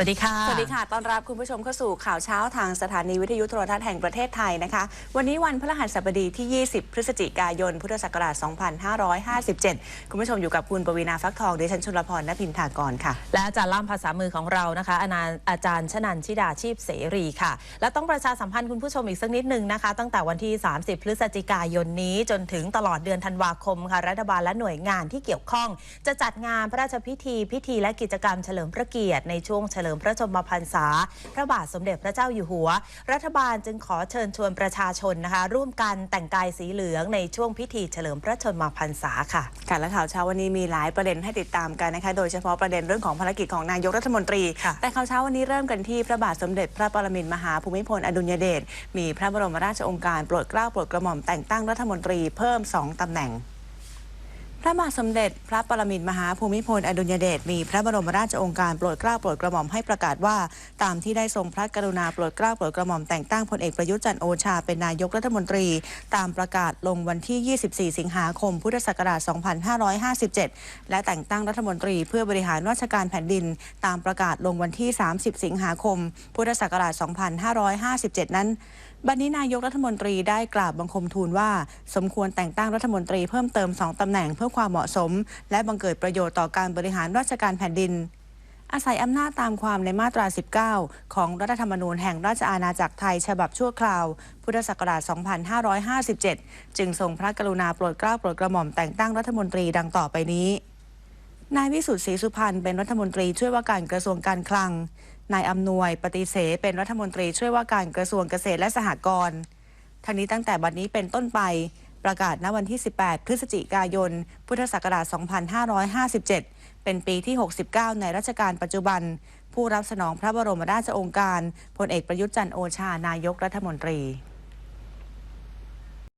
วัสดีค่ะ สวัสดีค่ะ ต้อนรับคุณผู้ชมเข้าสู่ข่าวเช้าทางสถานีวิทยุโทรทัศน์แห่งประเทศไทยนะคะ วันนี้วันพฤหัสบดีที่ 20 พฤศจิกายน พุทธศักราช 2557 คุณผู้ชมอยู่กับคุณปวีณาฟักทองดิฉันชุลพรณพินทากรค่ะ และอาจารย์ล่ามภาษามือของเรานะคะอานาอาจารย์ชนันชิดาชีพเสรีค่ะ และต้องประชาสัมพันธ์คุณผู้ชมอีกสักนิดหนึ่งนะคะ ตั้งแต่วันที่ 30 พฤศจิกายนนี้จนถึงตลอดเดือนธันวาคมค่ะ รัฐบาลและหน่วยงานที่เกี่ยวข้อง จะจัดงานพระราชพิธีพิธีและกิจกรรมเฉลิมพระเกียรติในช่วงเฉลิมพระชนมพรรษา พระบาทสมเด็จพระเจ้าอยู่หัว รัฐบาลจึงขอเชิญชวนประชาชนนะคะ ร่วมกันแต่งกายสีเหลืองในช่วงพิธีเฉลิมพระชนมพรรษาค่ะค่ะและข่าวเช้าวันนี้มีหลายประเด็นให้ติดตามกันนะคะ โดยเฉพาะประเด็นเรื่องของภารกิจของนายกรัฐมนตรีค่ะแต่ข่าวเช้าวันนี้เริ่มกันที่พระบาทสมเด็จพระปรมินทรมหาภูมิพลอดุลยเดชมีพระบรมราชโองการโปรดเกล้าโปรดกระหม่อมแต่งตั้งรัฐมนตรีเพิ่มสองตำแหน่ง พระบาทสมเด็จ พระปรมินทรมหาภูมิพล อดุลยเดชมีพระบรมราชโองการโปรดเกล้าโปรดกระหม่อมให้ประกาศว่า ตามที่ได้ทรงพระกรุณาโปรดเกล้าโปรดกระหม่อมแต่งตั้งพลเอกประยุทธ์จันโอชาเป็นนายกรัฐมนตรี ตามประกาศลงวันที่ 24 สิงหาคม พุทธศักราช 2557 และแต่งตั้งรัฐมนตรีเพื่อบริหารราชการแผ่นดิน ตามประกาศลงวันที่ 30 สิงหาคม พุทธศักราช 2557 นั้น บัดนี้นายกรัฐมนตรีได้กราบบังคมทูลว่า สมควรแต่งตั้งรัฐมนตรีเพิ่มเติมสองตำแหน่งเพื่อความเหมาะสม และบังเกิดประโยชน์ต่อการบริหารราชการแผ่นดิน อาศัยอำนาจตามความในมาตรา 19 ของรัฐธรรมนูญแห่งราชอาณาจักรไทยฉบับชั่วคราว พุทธศักราช 2557 จึงทรงพระกรุณาโปรดเกล้าโปรดกระหม่อมแต่งตั้งรัฐมนตรีดังต่อไปนี้นายวิสุทธิ์ศรีสุพรรณเป็นรัฐมนตรีช่วยว่าการกระทรวงการคลัง นายอำนวยปฏิเสธเป็นรัฐมนตรีช่วยว่าการกระทรวงเกษตรและสหกรณ์ทั้งนี้ตั้งแต่บัดนี้เป็นต้นไปประกาศณวันที่ 18 พฤศจิกายน พุทธศักราช 2557 เป็นปีที่ 69 ในรัชกาลปัจจุบัน ผู้รับสนองพระบรมราชโองการพลเอกประยุทธ์จันโอชา นายกรัฐมนตรี